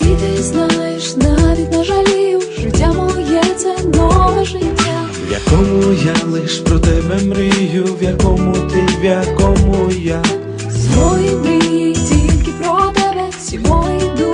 І ти знаєш, навіть не жалію, життя моє це нове життя. В якому я лиш про тебе мрію, в якому ти, в якому я. Свої мрії тільки про тебе, всі мої думки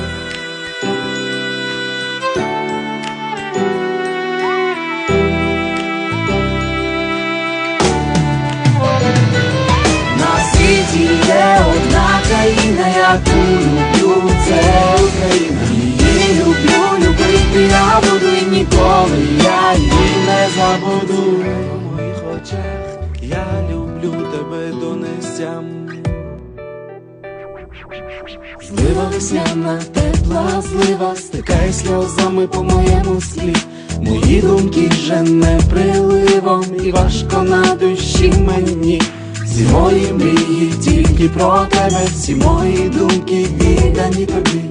Не забуду. В моїх очах я люблю тебе донестям. Злива весняна, тепла злива, стикає сльозами по моєму слі. Мої думки жене приливом, і важко на душі мені. Всі мої мрії тільки про тебе, всі мої думки віддані тобі.